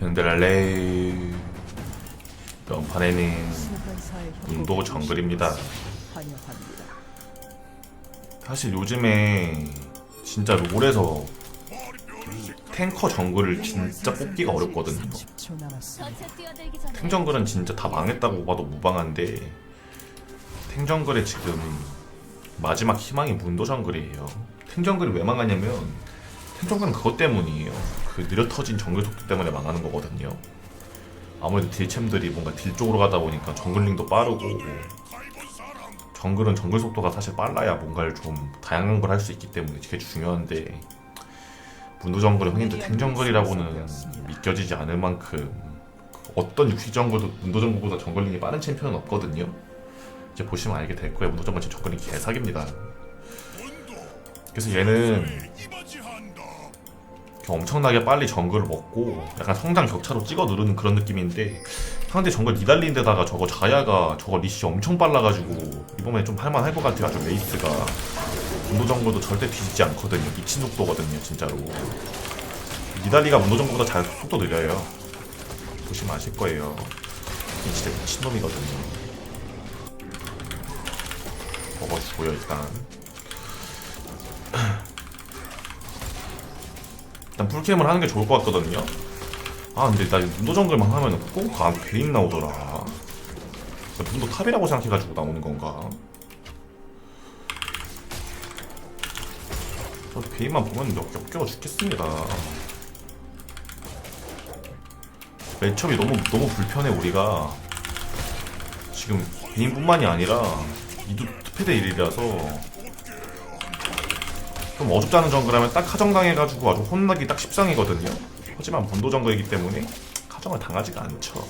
흔들레 이번 판에는 운도 정글입니다. 사실 요즘에 진짜 롤에서 탱커 정글을 진짜 뽑기가 어렵거든요. 10초 남았습니다. 전체 뛰어들기 전에 탱정글은 진짜 다 망했다고 봐도 무방한데 탱 정글의 지금 마지막 희망이 문도 정글이에요. 탱 정글이 왜 망하냐면 탱 정글은 그것 때문이에요. 그 느려 터진 정글 속도 때문에 망하는 거거든요. 아무래도 딜챔들이 뭔가 딜 쪽으로 가다 보니까 정글링도 빠르고 정글은 정글 속도가 사실 빨라야 뭔가를 좀 다양한 걸 할 수 있기 때문에 그게 중요한데 문도 정글은 흔히들 탱정글이라고는 믿겨지지 않을 만큼 어떤 육식 정글도 문도 정글보다 정글링이 빠른 챔피언은 없거든요. 이제 보시면 알게 될 거예요. 문도 정글 지금 정글링 개사기입니다. 그래서 얘는 엄청나게 빨리 정글을 먹고 약간 성장 격차로 찍어 누르는 그런 느낌인데 상대 정글 니달리인데다가 저거 자야가 저거 리시 엄청 빨라가지고 이번에 좀 할만할 것 같아요. 아주 레이스가 문도 정글도 절대 뒤지지 않거든요. 미친 속도거든요, 진짜로. 니달리가 문도 정글보다 잘 속도 느려요. 보시면 아실 거예요. 이 진짜 미친놈이거든요. 먹어주고요, 일단. 일단 풀캠을 하는 게 좋을 것 같거든요. 아, 근데 나 문도 정글만 하면 꼭 아, 베인 나오더라. 문도 탑이라고 생각해가지고 나오는 건가? 저 베인만 보면 역, 역겨워 죽겠습니다. 매첩이 너무 너무 불편해 우리가 지금 개인뿐만이 아니라 이도 투패대 일이라서 좀 어줍다는 정글하면 딱 하정당해가지고 아주 혼나기 딱 십상이거든요. 하지만 본도 정글이기 때문에 하정을 당하지가 않죠.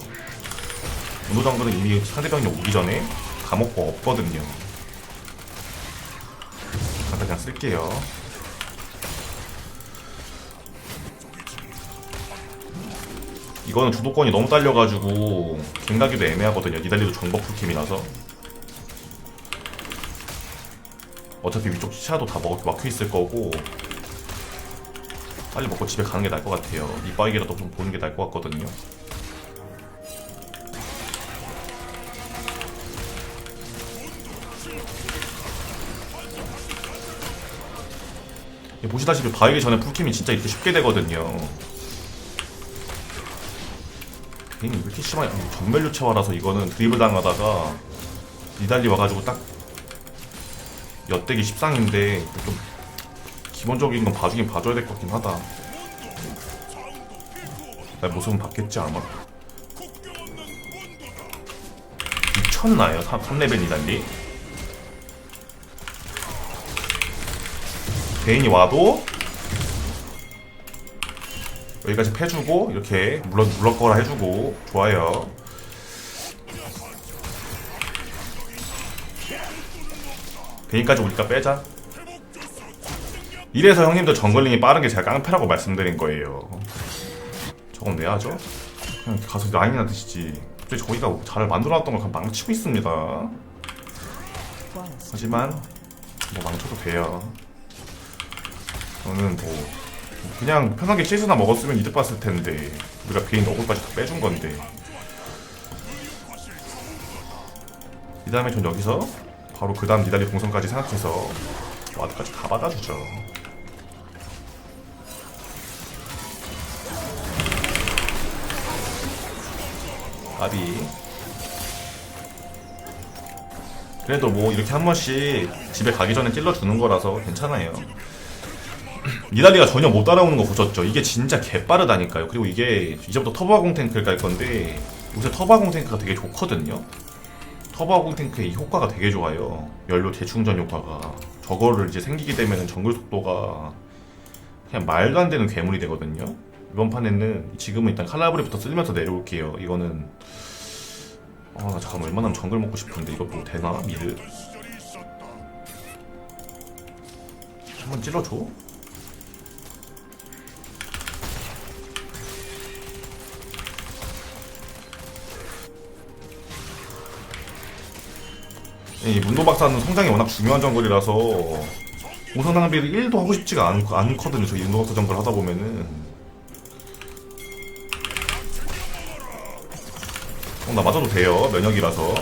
본도 정글은 이미 상대방이 오기 전에 감옥고 없거든요. 잠깐 그냥 쓸게요. 이거는 주도권이 너무 딸려가지고 갱가기도 애매하거든요. 니달리도 정복 풀팀이라서 어차피 위쪽 시야도 다 먹, 막혀있을 거고 빨리 먹고 집에 가는 게 나을 것 같아요. 이빠이기라도 좀 보는 게 나을 것 같거든요. 예, 보시다시피 바이기 전에 풀팀이 진짜 이렇게 쉽게 되거든요. 괜히 왜 이렇게 심하냐 전멸 유체화라서 이거는 드리블 당하다가 니달리 와가지고 딱 엿대기 십상인데 좀 기본적인 건 봐주긴 봐줘야 될 것 같긴 하다. 나 모습은 봤겠지 아마. 미쳤나요? 3레벨 니달리 개인이 와도 여기까지 패주고 이렇게 물러 물러거라 해주고 좋아요. 베인까지 우리가 빼자. 이래서 형님들 정글링이 빠른 게 제가 깡패라고 말씀드린 거예요. 저건 내야죠. 그냥 가서 라인이나 드시지. 근데 저희가 잘 만들어놨던 걸 그냥 망치고 있습니다. 하지만 뭐 망쳐도 돼요. 저는 뭐 그냥 편하게 치즈나 먹었으면 이득 봤을 텐데 우리가 베인 어글까지 다 빼준 건데 이 다음에 전 여기서 바로 그 다음 니달리 동선까지 생각해서 와드까지 다 받아주죠 아비 그래도 뭐 이렇게 한 번씩 집에 가기 전에 찔러주는 거라서 괜찮아요 니달리가 전혀 못 따라오는 거 보셨죠? 이게 진짜 개빠르다니까요. 그리고 이게 이제부터 터보아공 탱크를 깔 건데 요새 터보아공 탱크가 되게 좋거든요. 터보아공 탱크의 이 효과가 되게 좋아요. 연료 재충전 효과가. 저거를 이제 생기게 되면 정글 속도가 그냥 말도 안 되는 괴물이 되거든요. 이번 판에는 지금은 일단 칼라브리부터 쓰면서 내려올게요. 이거는 아, 나 잠깐만 웬만하면 정글 먹고 싶은데 이거 뭐 되나? 미드 한번 찔러줘. 이 문도 박사는 성장이 워낙 중요한 정글이라서 우선 낭비를 1도 하고 싶지가 않, 않거든요. 저이 문도 박사 정글 하다 보면은 어, 나 맞아도 돼요. 면역이라서.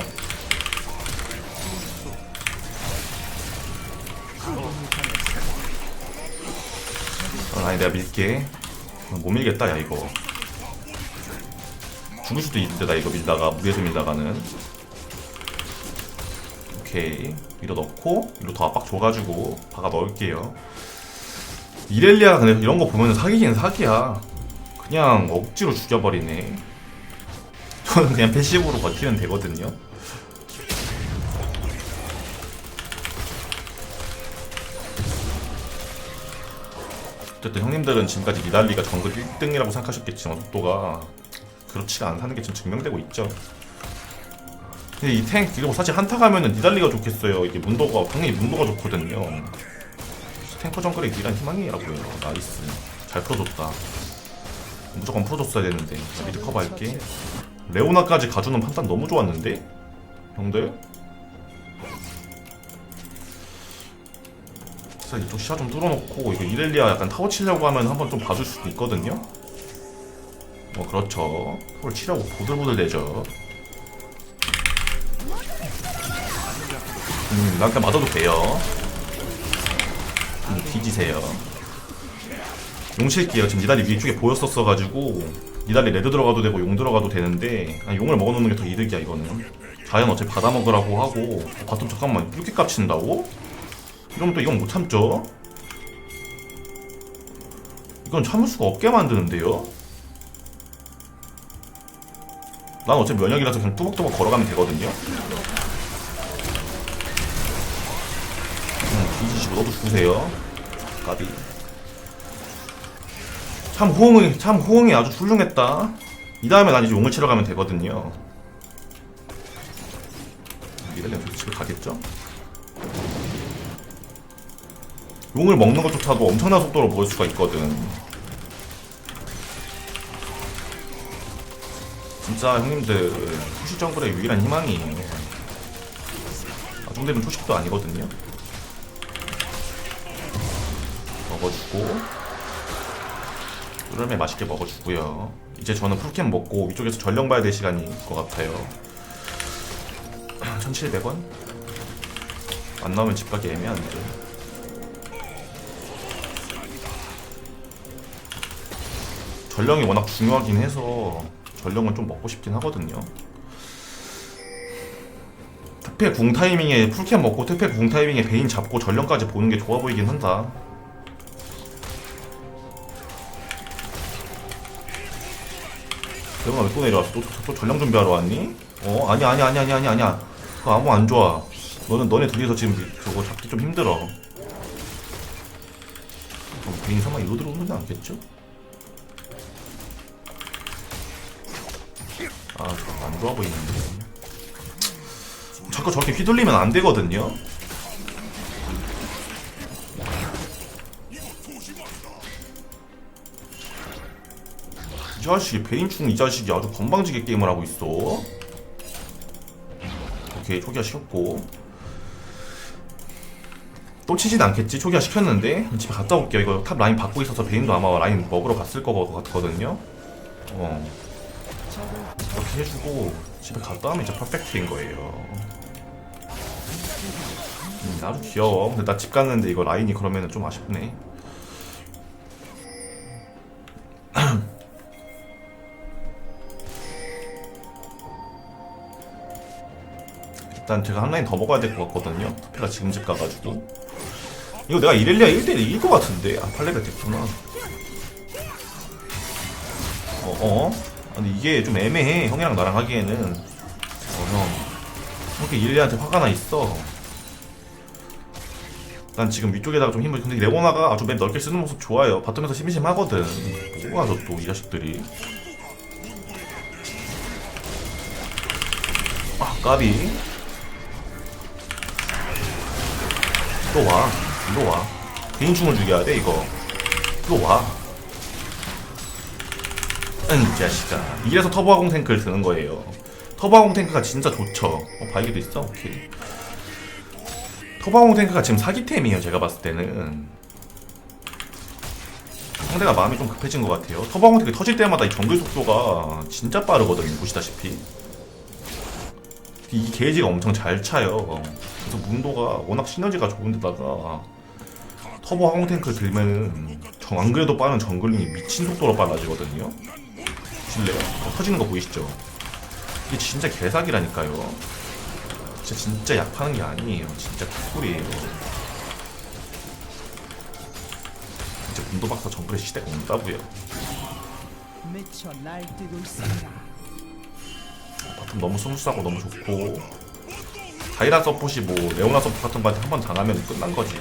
어, 아니 내가 밀게. 어, 못 밀겠다 야 이거. 죽을 수도 있는데 나 이거 밀다가 무리해서 밀다가는. 오케이 밀어 넣고 이로 더 압박 줘가지고 박아 넣을게요. 이렐리아가 근데 이런 거 보면 사기긴 사기야. 그냥 억지로 죽여버리네. 저는 그냥 패시브로 버티면 되거든요. 어쨌든 형님들은 지금까지 니달리가 정글 1등이라고 생각하셨겠지만 속도가 그렇지가 않다는 게 지금 증명되고 있죠. 근데 이 탱, 이거 사실 한타 가면은 니달리가 좋겠어요. 이게 문도가, 당연히 문도가 좋거든요. 탱커 정글의 니란 희망이라고요. 나이스. 잘 풀어줬다. 무조건 풀어줬어야 되는데. 자, 미드 커버할게. 레오나까지 가주는 판단 너무 좋았는데? 형들? 자, 이쪽 시야 좀 뚫어놓고, 이거 이렐리아 약간 타워 치려고 하면 한번 좀 봐줄 수도 있거든요? 뭐, 그렇죠. 타워를 치려고 보들보들 대죠. 음, 나한테 맞아도 돼요. 음, 뒤지세요. 용 칠게요. 지금 니달리 위쪽에 보였었어가지고 니달리 레드 들어가도 되고 용 들어가도 되는데 아, 용을 먹어놓는 게 더 이득이야 이거는. 자연 어차피 받아먹으라고 하고 바텀 잠깐만 이렇게 깝친다고? 이러면 또 이건 못 참죠. 이건 참을 수가 없게 만드는데요. 난 어차피 면역이라서 그냥 뚜벅뚜벅 걸어가면 되거든요. 뒤지시고 너도 죽으세요. 까비. 참 호응이 참 호응이 아주 훌륭했다. 이 다음에 난 이제 용을 치러 가면 되거든요. 이달리가 계속 집에 가겠죠? 용을 먹는 것조차도 엄청난 속도로 먹을 수가 있거든. 진짜 형님들 초식 정글의 유일한 희망이에요. 아중대는 초식도 아니거든요. 먹어주고 뚜름에 맛있게 먹어주고요. 이제 저는 풀캠 먹고 위쪽에서 전령 봐야 될 시간이 것 같아요. 1700원? 안 나오면 집 가기 애매한데. 전령이 워낙 중요하긴 해서 전령은 좀 먹고 싶긴 하거든요. 특패 궁 타이밍에 풀캠 먹고 특패 궁 타이밍에 베인 잡고 전령까지 보는 게 좋아 보이긴 한다 대박아 왜 또 내려왔어? 또, 또, 또 전령 준비하러 왔니? 어? 아니야 아니야 아니야 아니야 아니야 아니야 그거 아무 안 좋아 너는 너네 둘이서 지금 저거 잡기 좀 힘들어 어, 베인 설마 이거 들어오는 않겠죠? 아, 저거 안 좋아 보이는데. 자꾸 저렇게 휘둘리면 안 되거든요. 자식이 베인충 이 자식이 아주 건방지게 게임을 하고 있어. 오케이 초기화 시켰고. 또 치진 않겠지? 초기화 시켰는데. 집에 갔다 올게요. 이거 탑 라인 받고 있어서 베인도 아마 라인 먹으러 갔을 거 같거든요. 어. 이렇게 해주고 집에 갔다 오면 이제 퍼펙트인 거예요. 음, 아주 귀여워. 근데 나 집 갔는데 이거 라인이 그러면은 좀 아쉽네 일단 제가 한 라인 더 먹어야 될 것 같거든요. 투페가 지금 집 가가지고. 이거 내가 이렐리아 1대1 이길 것 같은데? 아 8레벨 됐구나. 어어? 근데 이게 좀 애매해. 형이랑 나랑 하기에는. 어형. 이렇게 이렐리아한테 화가 나 있어? 난 지금 위쪽에다가 좀 힘을 근데 레오나가 아주 맵 넓게 쓰는 모습 좋아요. 바텀에서 심심하거든. 뭐고 하죠 또이 자식들이? 아 까비 또 와. 이리 와. 개인충을 죽여야 돼, 이거. 이리 와. 응, 이 자식아. 이래서 터보아공 탱크를 드는 거예요. 터보아공 탱크가 진짜 좋죠. 어, 발기도 있어? 오케이. 터보아공 탱크가 지금 사기템이에요, 제가 봤을 때는. 상대가 마음이 좀 급해진 것 같아요. 터보아공 탱크 터질 때마다 이 정글 속도가 진짜 빠르거든요, 보시다시피. 이 게이지가 엄청 잘 차요. 그래서 문도가 워낙 시너지가 좋은데다가 터보 항공 탱크를 들면은 정, 안 그래도 빠른 정글링이 미친 속도로 빨라지거든요. 보실래요? 터지는 거 보이시죠? 이게 진짜 개사기라니까요. 진짜 진짜 약 파는 게 아니에요. 진짜 쿨이에요. 이제 문도 박사 정글의 시대가 온다고요. 있습니다. 바텀 너무 스무스하고 너무 좋고 다이라 서폿이 뭐 레오나 서폿 같은 거한테 한 번 당하면 끝난 거지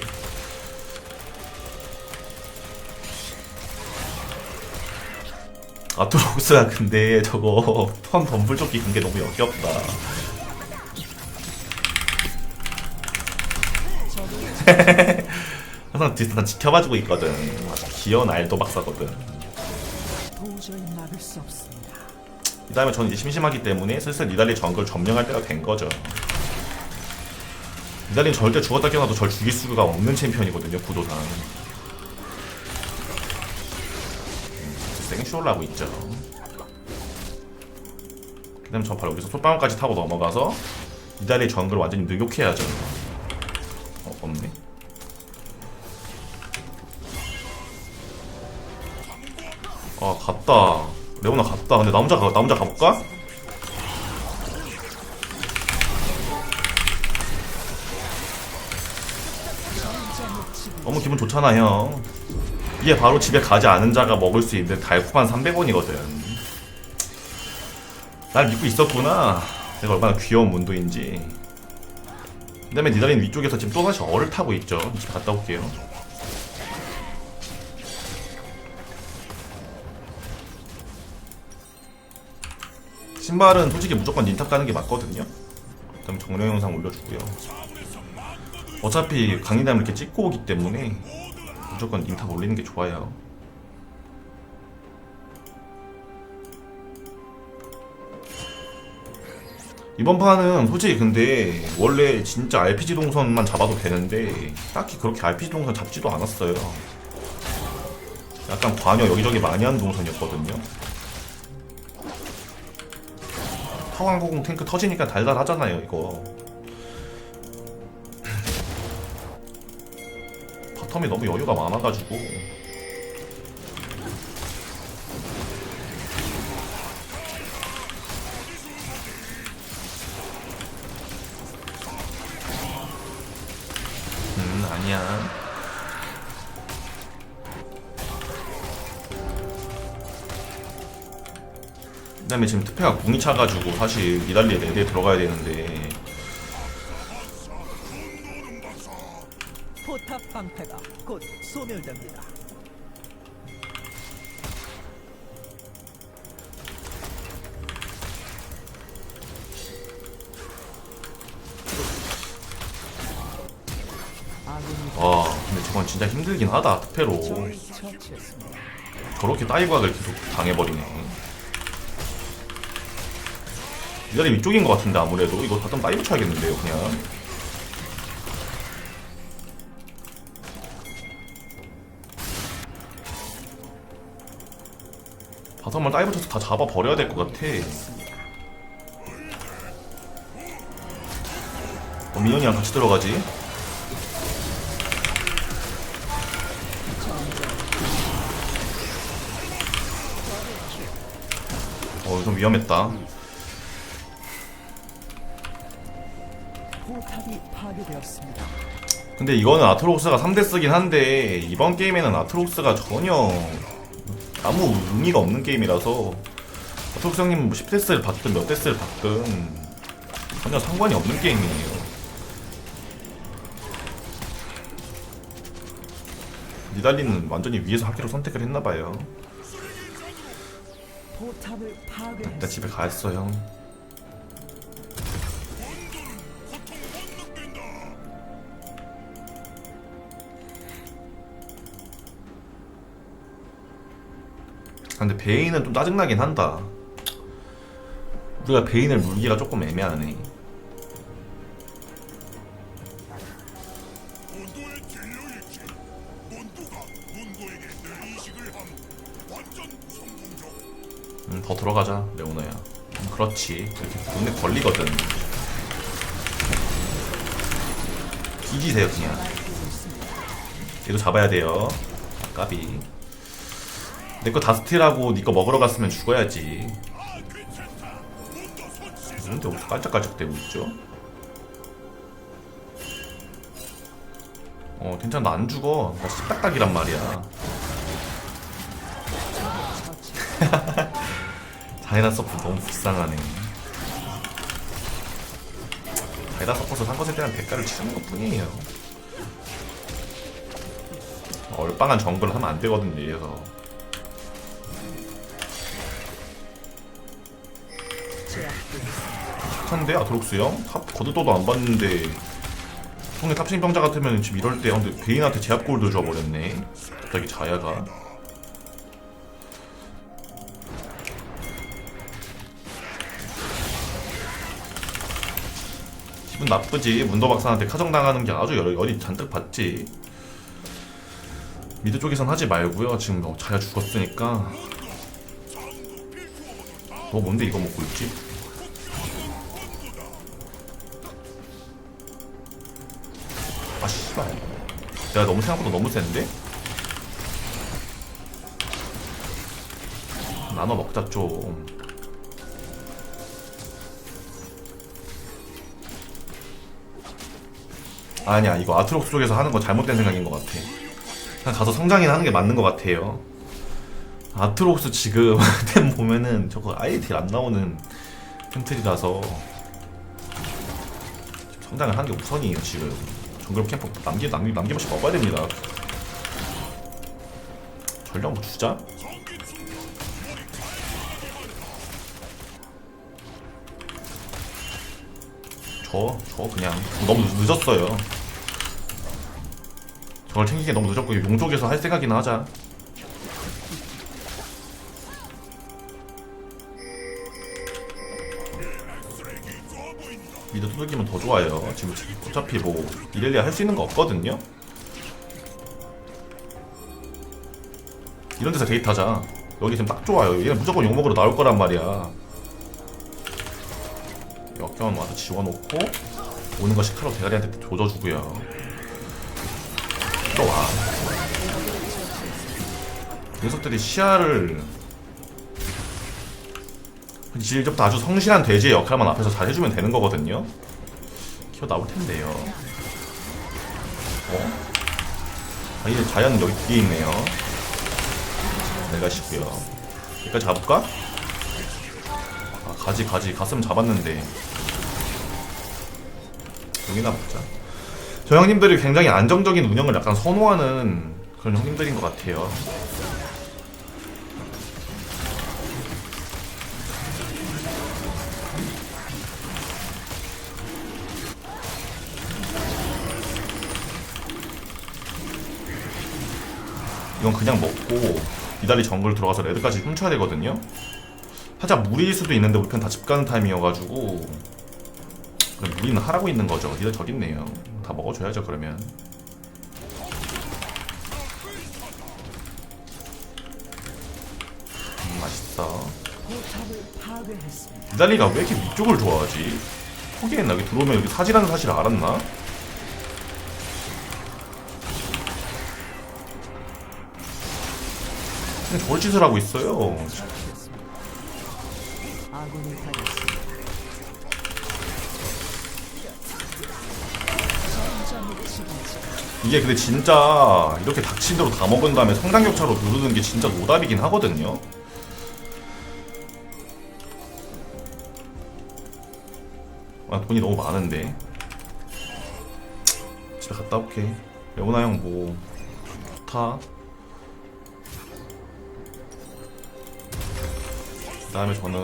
아토록스가 근데 저거 턴 덤불조끼 끈게 너무 역겹다 항상 뒤에서 다 지켜봐주고 있거든 아주 귀여운 알도 박사거든. 이 다음에 저는 이제 심심하기 때문에 슬슬 니달리 정글 점령할 때가 된 거죠. 니달리는 절대 죽었다 깨어나도 절 죽일 수가 없는 챔피언이거든요, 구도상. 음, 생쇼를 하고 있죠. 그 다음에 저 바로 여기서 솔방울까지 타고 넘어가서 니달리 정글 완전히 능욕해야죠. 어, 없네. 아, 갔다. 레오나 갔다. 근데 나 혼자 가, 나 혼자 가볼까? 너무 기분 좋잖아, 형. 이게 바로 집에 가지 않은 자가 먹을 수 있는 달콤한 300원이거든. 날 믿고 있었구나. 내가 얼마나 귀여운 문도인지. 그 다음에 니달린 위쪽에서 지금 또다시 얼을 타고 있죠. 집 갔다 올게요. 신발은 솔직히 무조건 닌탑 가는 게 맞거든요. 그다음 정령 영상 올려주고요. 어차피 강의담을 이렇게 찍고 오기 때문에 무조건 닌탑 올리는 게 좋아요. 이번 판은 솔직히 근데 원래 진짜 RPG 동선만 잡아도 되는데 딱히 그렇게 RPG 동선 잡지도 않았어요. 약간 관여 여기저기 많이 하는 동선이었거든요. 타왕공 탱크 터지니까 달달하잖아요 이거 바텀이 너무 여유가 많아가지고. 음 아니야. 그 다음에 지금 특패가 궁이 차가지고 사실 이달리에 네대 들어가야 되는데 소멸됩니다. 와 근데 저건 진짜 힘들긴 하다 특패로. 저렇게 따이각을 계속 당해버리네 이달리 위쪽인 것 같은데 아무래도 이거 바텀 따이브 쳐야겠는데요 그냥 바텀을 다이브 쳐서 다 잡아 버려야 될 것 같아. 어, 민현이랑 같이 들어가지. 어, 좀 위험했다. 근데 이거는 아트록스가 3대 쓰긴 한데 이번 게임에는 아트록스가 전혀 아무 의미가 없는 게임이라서 뭐 10대스를 받든 몇 대스를 받든 전혀 상관이 없는 게임이에요. 니달리는 완전히 위에서 하기로 선택을 했나봐요. 일단. 집에 가있어 형. 근데 베인은 좀 짜증나긴 한다. 우리가 베인을 물기가 조금 애매하네. 음, 더 들어가자 레오나야. 음, 그렇지. 이렇게 눈에 걸리거든. 뒤지세요 그냥. 얘도 잡아야 돼요. 아, 까비. 내 거 다 스틸하고 니거 먹으러 갔으면 죽어야지. 뭔데 어디서 깔짝깔짝 대고 있죠? 어 괜찮아. 나 안 죽어. 나 십딱딱이란 말이야. 자이나 서프 너무 불쌍하네. 자이나 서프에서 산 것에 대한 대가를 치르는 것 뿐이에요. 얼빵한 정글을 하면 안 되거든요 이래서 착한데 아트록스 형? 탑 거드도도 안 봤는데. 형의 탑승병자 같으면 지금 이럴 때 어, 근데 베인한테 제압골도 줘버렸네. 갑자기 자야가. 기분 나쁘지. 문도박사한테 카정당하는 게 아주 열, 열이 잔뜩 받지. 미드 쪽에선 하지 말고요. 지금 뭐 자야 죽었으니까. 너 뭔데 이거 먹고 있지? 내가 너무 생각보다 너무 센데? 나눠 먹자 좀. 아니야 이거 아트록스 쪽에서 하는 거 잘못된 생각인 것 같아. 그냥 가서 성장이나 하는 게 맞는 것 같아요. 아트록스 지금 템 보면은 저거 딜안 나오는 템틀이라서. 성장을 하는 게 우선이에요 지금 정글 캠프 남기 남기 남김없이 먹어야 됩니다. 전령 뭐 주자? 저, 저 그냥 너무 늦- 늦었어요. 저걸 챙기기 너무 늦었고 용 쪽에서 할 생각이나 하자 미드 두들기면 더 좋아요. 지금 어차피 뭐 이렐리아 할 수 있는 거 없거든요. 이런 데서 데이트하자. 여기 지금 딱 좋아요. 얘는 무조건 욕 먹으러 나올 거란 말이야. 역경 와서 지워놓고 오는 거 시카로 대가리한테 조져주고요. 들어와. 녀석들이 시야를 이제부터 아주 성실한 돼지의 역할만 앞에서 잘 해주면 되는 거거든요. 키워 나올 텐데요. 어? 아, 이제 자연 여기 뒤에 있네요. 내가 싶고요. 여기까지 가볼까? 아, 가지 가지 갔으면 잡았는데 여기나 먹자. 저 형님들이 굉장히 안정적인 운영을 약간 선호하는 그런 형님들인 것 같아요. 이건 그냥 먹고 이달리 정글 들어가서 레드까지 훔쳐야 되거든요. 살짝 무리일 수도 있는데 우리 편 다 집 가는 타임이어가지고 그럼 무리는 하라고 있는 거죠. 니들 저기 있네요. 다 먹어줘야죠 그러면. 음, 파괴했습니다. 이달리가 왜 이렇게 위쪽을 좋아하지? 포기했나? 여기 들어오면 여기 사지라는 사실을 알았나? 그냥 저걸 짓을 하고 있어요. 이게 근데 진짜 이렇게 닥친 대로 다 먹은 다음에 성장 격차로 누르는 게 진짜 노답이긴 하거든요. 아 돈이 너무 많은데. 집에 갔다 올게. 레오나 형 뭐 좋다. 그 다음에 저는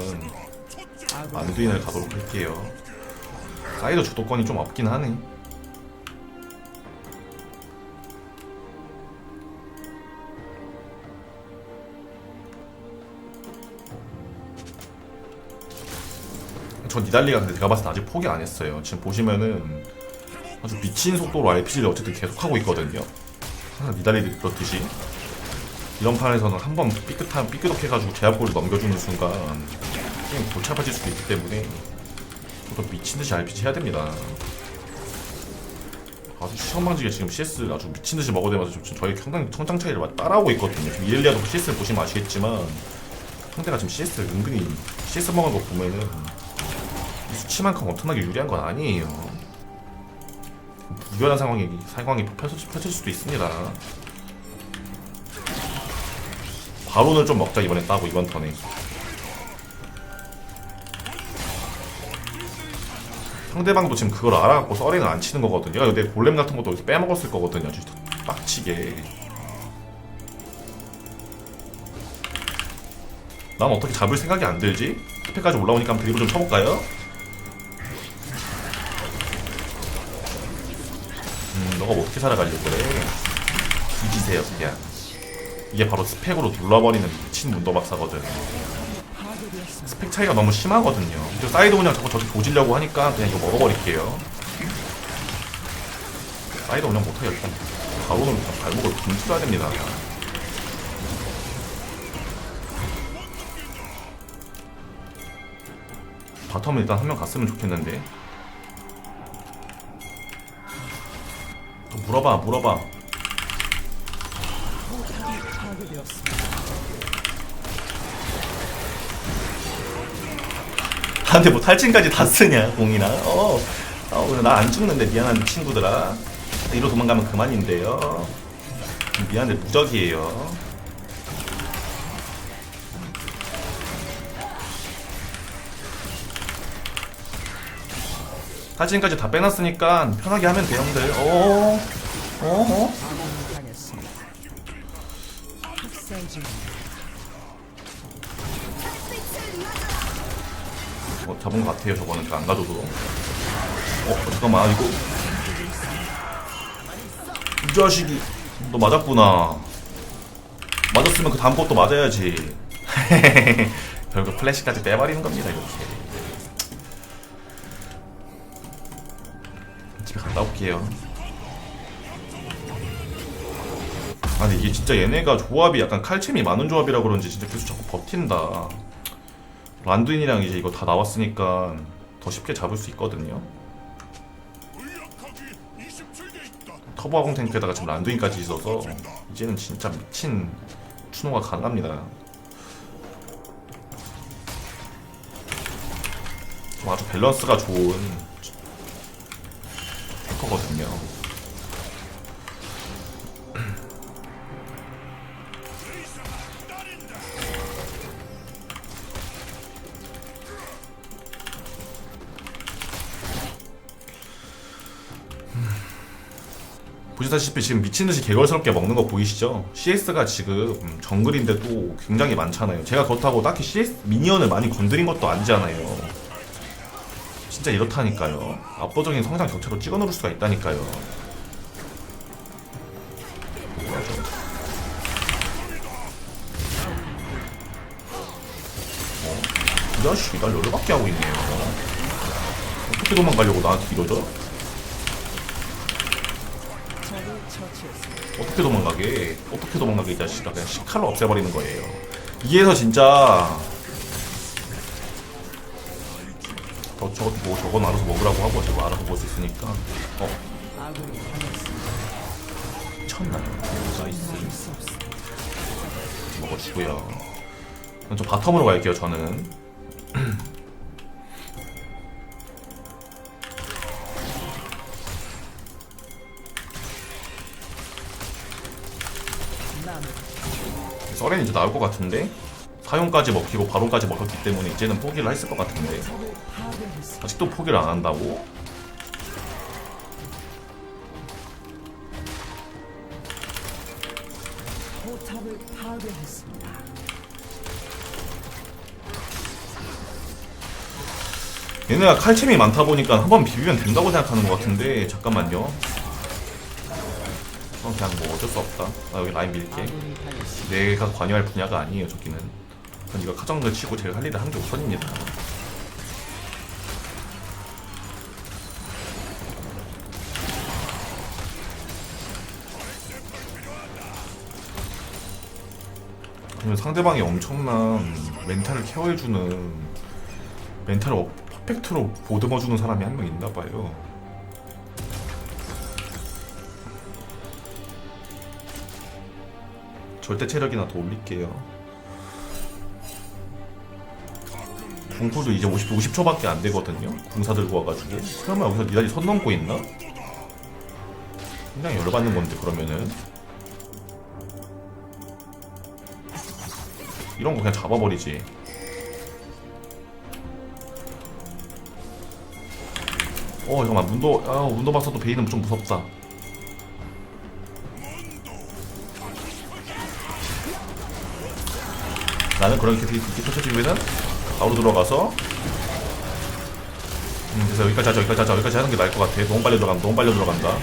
아군이 만두인을 가도록 할게요. 사이드 주도권이 좀 없긴 하네. 전 니달리가 근데 제가 봤을 때 아직 포기 안 했어요. 지금 보시면은 아주 미친 속도로 RPG를 어쨌든 계속하고 있거든요. 항상 니달리 그렇듯이. 이런 판에서는 한 번 삐끗한 삐끗해가지고 제압골을 넘겨주는 순간 게임 골차빠질 수도 있기 때문에 저도 미친 듯이 RPG 해야 됩니다. 아주 시청방지게 지금 CS 아주 미친 듯이 먹어대면서 지금 저희 상당히 성장 차이를 따라오고 있거든요. 지금 이렐리아도 CS 보시면 아시겠지만 상대가 지금 CS를 은근히 CS 먹은 거 보면은 이 수치만큼 엄청나게 유리한 건 아니에요. 무결한 상황이 상황이 펼쳐, 펼칠 수도 있습니다. 바론을 좀 먹자 이번에 따고 이번 턴에. 상대방도 지금 그걸 알아갖고 썰에는 안 치는 거거든요. 근데 골렘 같은 것도 여기서 빼먹었을 거거든요. 아주 빡치게. 난 어떻게 잡을 생각이 안 들지? 스펙까지 올라오니까 드리블 좀 쳐볼까요? 음, 너가 어떻게 살아가려고 그래? 뒤지세요, 그냥. 이게 바로 스펙으로 눌러버리는 미친 문도박사거든. 스펙 차이가 너무 심하거든요. 저 사이드 운영 자꾸 저렇게 조지려고 하니까 그냥 이거 먹어버릴게요. 사이드 운영 못하게 일단 그냥 발목을 굶쳐야 됩니다. 바텀은 일단 한 명 갔으면 좋겠는데. 또 물어봐, 물어봐. 포탑이 파괴되었습니다. 아, 근데 뭐 탈진까지 다 쓰냐 공이나? 어, 어 그래 나안 죽는데 미안한 친구들아. 이로 도망가면 그만인데요. 미안한데 무적이에요. 탈진까지 다 빼놨으니까 편하게 하면 돼요 형들. 어, 어, 어? 어, 잡은 것 같아요 저거는. 안 가져도. 어 잠깐만 이거. 이 자식이 너 맞았구나. 맞았으면 그 다음 것도 맞아야지. 결국 플래시까지 빼버리는 겁니다 이렇게. 집에 갔다 올게요 아 근데 이게 진짜 얘네가 조합이 약간 칼챔이 많은 조합이라 그런지 진짜 계속 자꾸 버틴다 란두인이랑 이제 이거 다 나왔으니까 더 쉽게 잡을 수 있거든요. 터보 아공 탱크에다가 지금 란두인까지 있어서 이제는 진짜 미친 추노가 가능합니다. 좀 아주 밸런스가 좋은 탱커거든요. 보시다시피 지금 미친듯이 개걸스럽게 먹는 거 보이시죠? CS가 지금 음, 정글인데도 굉장히 많잖아요. 제가 그렇다고 딱히 CS 미니언을 많이 건드린 것도 아니잖아요. 진짜 이렇다니까요. 압도적인 성장 격차로 찍어 누를 수가 있다니까요. 어? 이 자식이 날 열받게 하고 있네요. 어떻게 도망가려고 나한테 이러죠? 적을 처치했습니다. 어떻게 도망가게? 어떻게 도망가게 이 자식아 그냥 식칼로 없애버리는 거예요. 이게서 진짜 저 저거 뭐 저건 알아서 먹으라고 하고 저거 알아서 먹을 수 있으니까 어. 미쳤나요? 나이스. 먹어주고요. 그럼 저 바텀으로 갈게요 저는. 썰엔 이제 나올 것 같은데 사용까지 먹히고 바론까지 먹혔기 때문에 이제는 포기를 했을 것 같은데. 아직도 포기를 안 한다고? 얘네가 칼챔이 많다 보니까 한 번 비비면 된다고 생각하는 것 같은데 잠깐만요. 그냥 뭐 어쩔 수 없다. 나 여기 라인 밀게. 당했습니다. 내가 관여할 분야가 아니에요 저기는. 전 이거 카정을 치고 제가 할 일을 한 게 우선입니다. 그러면 상대방이 엄청난 멘탈을 케어해주는 멘탈을 어- 퍼펙트로 보듬어주는 사람이 한 명 있나 봐요. 절대 체력이나 더 올릴게요. 궁풀도 이제 50, 50초밖에 안 되거든요. 궁사 들고 와가지고. 설마 여기서 니달리 선 넘고 있나? 그냥 열받는 건데, 그러면은. 이런 거 그냥 잡아버리지. 어, 잠깐만. 문도, 아, 문도 봤어도 베이는 좀 무섭다. 캐릭이 이렇게 펼쳐지면은 바로 들어가서. 음, 그래서 여기까지 하자 여기까지 하자 여기까지 하는 게 나을 것 같아. 너무 빨리 들어간다 너무 빨리 들어간다.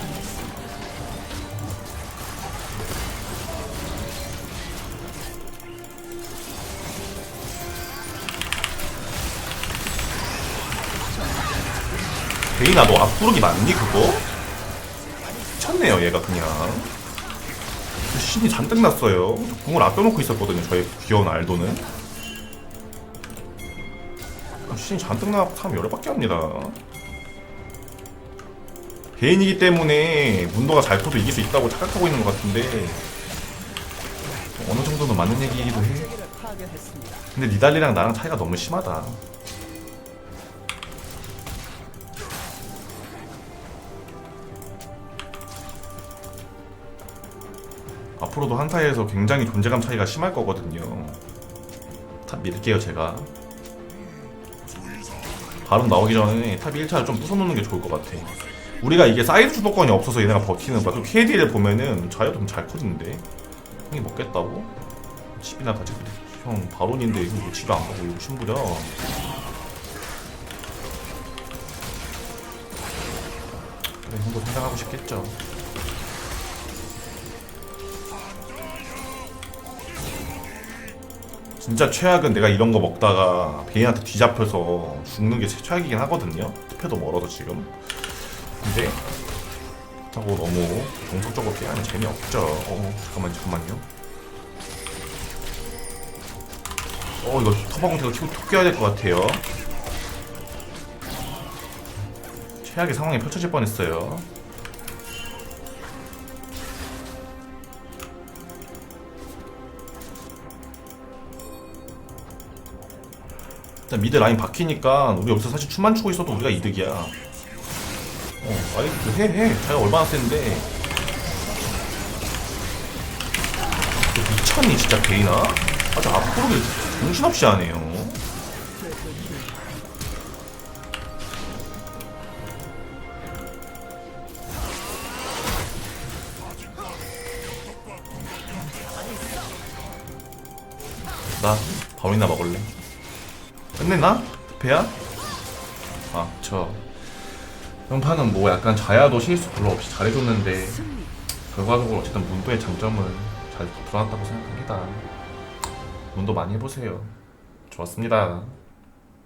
베이나 너 앞구르기 맞니 그거? 미쳤네요 얘가 그냥 신이 잔뜩 났어요. 궁을 아껴놓고 있었거든요. 저희 귀여운 알도는. 신이 잔뜩 나고 참 열받게 합니다. 개인이기 때문에 문도가 잘 커도 이길 수 있다고 착각하고 있는 것 같은데 어느 정도는 맞는 얘기이기도 해. 근데 니달리랑 나랑 차이가 너무 심하다. 앞으로도 한타에서 굉장히 존재감 차이가 심할 거거든요. 탑 밀게요, 제가. 바로 나오기 전에 탑 1차를 좀 부숴놓는 게 좋을 것 같아. 우리가 이게 사이드 주도권이 없어서 얘네가 버티는 거야. 그리고 KD를 보면은 자유도 좀잘 커지는데. 형이 먹겠다고? 집이나 가지 그래. 형 바론인데 이거 뭐 집에 안 가고 이거 신부려. 그래 형도 생각하고 싶겠죠. 진짜 최악은 내가 이런 거 먹다가 베인한테 뒤잡혀서 죽는 게 최악이긴 하거든요. 투표도 멀어서 지금. 근데 그렇다고 너무 공속적으로 피하면 재미없죠. 어 잠깐만 잠깐만요. 어 이거 터바공태가 키고 톡 껴야 될 것 같아요. 최악의 상황이 펼쳐질 뻔했어요. 일단 미드 라인 박히니까 우리 여기서 사실 춤만 추고 있어도 우리가 이득이야. 어, 아니 해 해. 자기가 얼마나 센데. 너 미쳤니 진짜 개이나? 아주 앞으로 정신없이 하네요. 나 바로이나 먹을래. 끝내나? 배야? 아, 저. 연판은 뭐 약간 자야도 실수 별로 없이 잘해줬는데, 결과적으로 어쨌든 문도의 장점은 잘 드러났다고 생각합니다. 문도 많이 해보세요. 좋았습니다.